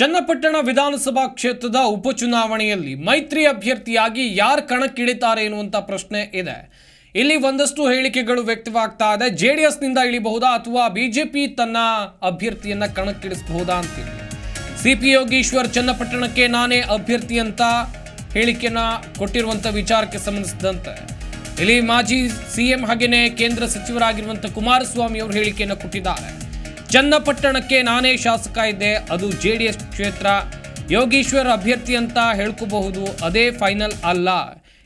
ಚನ್ನಪಟ್ಟಣ ವಿಧಾನಸಭಾ ಕ್ಷೇತ್ರದ ಉಪಚುನಾವಣೆಯಲ್ಲಿ ಮೈತ್ರಿ ಅಭ್ಯರ್ಥಿಯಾಗಿ ಯಾರು ಕಣಕ್ಕಿಳಿತಾರೆ ಎನ್ನುವಂಥ ಪ್ರಶ್ನೆ ಇದೆ. ಇಲ್ಲಿ ಒಂದಷ್ಟು ಹೇಳಿಕೆಗಳು ವ್ಯಕ್ತವಾಗ್ತಾ ಇದೆ. ಜೆ ಡಿ ಎಸ್ನಿಂದ ಇಳಿಬಹುದಾ ಅಥವಾ ಬಿಜೆಪಿ ತನ್ನ ಅಭ್ಯರ್ಥಿಯನ್ನು ಕಣಕ್ಕಿಳಿಸಬಹುದಾ ಅಂತೇಳಿ ಸಿ ಪಿ ಯೋಗೀಶ್ವರ್ ಚನ್ನಪಟ್ಟಣಕ್ಕೆ ನಾನೇ ಅಭ್ಯರ್ಥಿ ಅಂತ ಹೇಳಿಕೆನ ಕೊಟ್ಟಿರುವಂಥ ವಿಚಾರಕ್ಕೆ ಸಂಬಂಧಿಸಿದಂತೆ. ಇಲ್ಲಿ ಮಾಜಿ ಸಿಎಂ ಹಾಗೆಯೇ ಕೇಂದ್ರ ಸಚಿವರಾಗಿರುವಂಥ ಕುಮಾರಸ್ವಾಮಿ ಅವರು ಹೇಳಿಕೆಯನ್ನು ಕೊಟ್ಟಿದ್ದಾರೆ. ಚನ್ನಪಟ್ಟಣಕ್ಕೆ ನಾನೇ ಶಾಸಕ ಇದ್ದೆ. ಅದು ಜೆ ಡಿ ಎಸ್ ಕ್ಷೇತ್ರ. ಯೋಗೀಶ್ವರ್ ಅಭ್ಯರ್ಥಿ ಅಂತ ಹೇಳ್ಕೋಬಹುದು. ಅದೇ ಫೈನಲ್ ಅಲ್ಲ.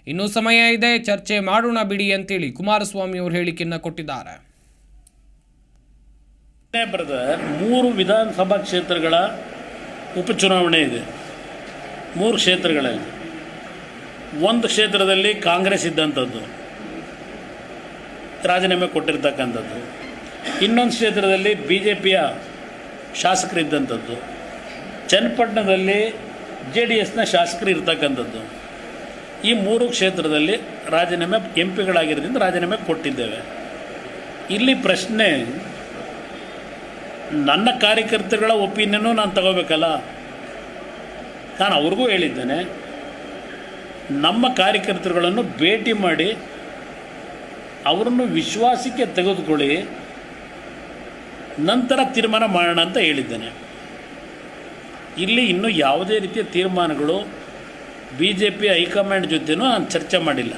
ಇನ್ನೂ ಸಮಯ ಇದೆ. ಚರ್ಚೆ ಮಾಡೋಣ ಬಿಡಿ ಅಂತೇಳಿ ಕುಮಾರಸ್ವಾಮಿ ಅವರು ಹೇಳಿಕೆಯನ್ನು ಕೊಟ್ಟಿದ್ದಾರೆ. ಮೂರು ವಿಧಾನಸಭಾ ಕ್ಷೇತ್ರಗಳ ಉಪಚುನಾವಣೆ ಇದೆ. ಮೂರು ಕ್ಷೇತ್ರಗಳಲ್ಲಿ. ಒಂದು ಕ್ಷೇತ್ರದಲ್ಲಿ ಕಾಂಗ್ರೆಸ್ ಇದ್ದಂಥದ್ದು. ರಾಜೀನಾಮೆ ಕೊಟ್ಟಿರ್ತಕ್ಕಂಥದ್ದು. ಇನ್ನೊಂದು ಕ್ಷೇತ್ರದಲ್ಲಿ ಬಿ ಜೆ ಪಿಯ ಶಾಸಕರಿದ್ದಂಥದ್ದು. ಚನ್ನಪಟ್ಟಣದಲ್ಲಿ ಜೆ ಡಿ ಎಸ್ನ ಶಾಸಕರು ಇರ್ತಕ್ಕಂಥದ್ದು ಈ ಮೂರು ಕ್ಷೇತ್ರದಲ್ಲಿ ರಾಜೀನಾಮೆ ಎಂ ಪಿಗಳಾಗಿರೋದ್ರಿಂದ ರಾಜೀನಾಮೆ ಕೊಟ್ಟಿದ್ದೇವೆ. ಇಲ್ಲಿ ಪ್ರಶ್ನೆ, ನನ್ನ ಕಾರ್ಯಕರ್ತರುಗಳ ಒಪಿನಿಯನ್ನು ನಾನು ತಗೋಬೇಕಲ್ಲ? ನಾನು ಅವ್ರಿಗೂ ಹೇಳಿದ್ದೇನೆ, ನಮ್ಮ ಕಾರ್ಯಕರ್ತರುಗಳನ್ನು ಭೇಟಿ ಮಾಡಿ ಅವರನ್ನು ವಿಶ್ವಾಸಕ್ಕೆ ತೆಗೆದುಕೊಳ್ಳಿ. ನಂತರ ತೀರ್ಮಾನ ಮಾಡೋಣ ಅಂತ ಹೇಳಿದ್ದೇನೆ. ಇಲ್ಲಿ ಇನ್ನೂ ಯಾವುದೇ ರೀತಿಯ ತೀರ್ಮಾನಗಳು ಬಿ ಜೆ ಪಿ ಹೈಕಮಾಂಡ್ ಜೊತೆನೂ ನಾನು ಚರ್ಚೆ ಮಾಡಿಲ್ಲ.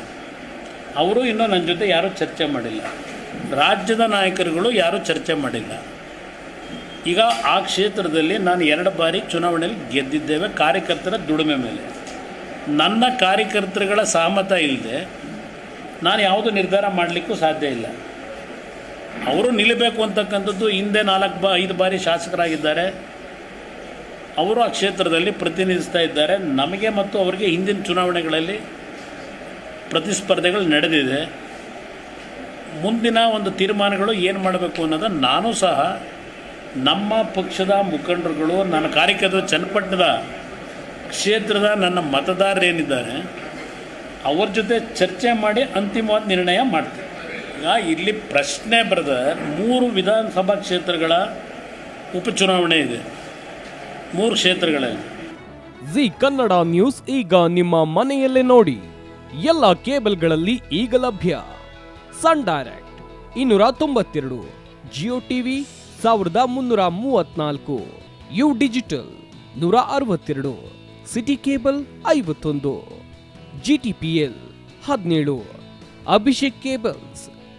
ಅವರು ಇನ್ನೂ ನನ್ನ ಜೊತೆ ಯಾರೂ ಚರ್ಚೆ ಮಾಡಿಲ್ಲ. ರಾಜ್ಯದ ನಾಯಕರುಗಳು ಯಾರೂ ಚರ್ಚೆ ಮಾಡಿಲ್ಲ. ಈಗ ಆ ಕ್ಷೇತ್ರದಲ್ಲಿ ನಾನು ಎರಡು ಬಾರಿ ಚುನಾವಣೆಯಲ್ಲಿ ಗೆದ್ದಿದ್ದೇವೆ, ಕಾರ್ಯಕರ್ತರ ದುಡಿಮೆ ಮೇಲೆ. ನನ್ನ ಕಾರ್ಯಕರ್ತರುಗಳ ಸಹಮತ ಇಲ್ಲದೆ ನಾನು ಯಾವುದು ನಿರ್ಧಾರ ಮಾಡಲಿಕ್ಕೂ ಸಾಧ್ಯ ಇಲ್ಲ. ಅವರು ನಿಲ್ಲಬೇಕು ಅಂತಕ್ಕಂಥದ್ದು ಹಿಂದೆ ನಾಲ್ಕು ಬಾ ಐದು ಬಾರಿ ಶಾಸಕರಾಗಿದ್ದಾರೆ. ಅವರು ಆ ಕ್ಷೇತ್ರದಲ್ಲಿ ಪ್ರತಿನಿಧಿಸ್ತಾ ಇದ್ದಾರೆ. ನಮಗೆ ಮತ್ತು ಅವರಿಗೆ ಹಿಂದಿನ ಚುನಾವಣೆಗಳಲ್ಲಿ ಪ್ರತಿಸ್ಪರ್ಧೆಗಳು ನಡೆದಿದೆ. ಮುಂದಿನ ಒಂದು ತೀರ್ಮಾನಗಳು ಏನು ಮಾಡಬೇಕು ಅನ್ನೋದು ನಾನು ಸಹ ನಮ್ಮ ಪಕ್ಷದ ಮುಖಂಡರುಗಳು, ನನ್ನ ಕಾರ್ಯಕರ್ತರು, ಚನ್ನಪಟ್ಟಣದ ಕ್ಷೇತ್ರದ ನನ್ನ ಮತದಾರರೇನಿದ್ದಾರೆ ಅವ್ರ ಜೊತೆ ಚರ್ಚೆ ಮಾಡಿ ಅಂತಿಮವಾದ ನಿರ್ಣಯ ಮಾಡ್ತೀನಿ ಇಲ್ಲಿ ಪ್ರಶ್ನೆ ಬರೆದ ಮೂರು ವಿಧಾನಸಭಾ ಕ್ಷೇತ್ರಗಳ ಉಪಚುನಾವಣೆ ಇದೆ. ಮೂರು ಕ್ಷೇತ್ರಗಳಲ್ಲಿ ಜಿ ಕನ್ನಡ ನ್ಯೂಸ್ ಈಗ ನಿಮ್ಮ ಮನೆಯಲ್ಲೇ ನೋಡಿ. ಎಲ್ಲ ಕೇಬಲ್ಗಳಲ್ಲಿ ಈಗ ಲಭ್ಯ. ಸನ್ ಡೈರೆಕ್ಟ್ ಇನ್ನೂರ ತೊಂಬತ್ತೆರಡು, ಜಿಯೋ ಟಿವಿ ಸಾವಿರದ ಮುನ್ನೂರ ಮೂವತ್ನಾಲ್ಕು, ಯು ಡಿಜಿಟಲ್ ನೂರ ಅರವತ್ತೆರಡು, ಸಿಟಿ ಕೇಬಲ್ ಐವತ್ತೊಂದು, ಜಿ ಟಿ ಪಿ ಎಲ್ ಹದಿನೇಳು, ಅಭಿಷೇಕ್ ಕೇಬಲ್ಸ್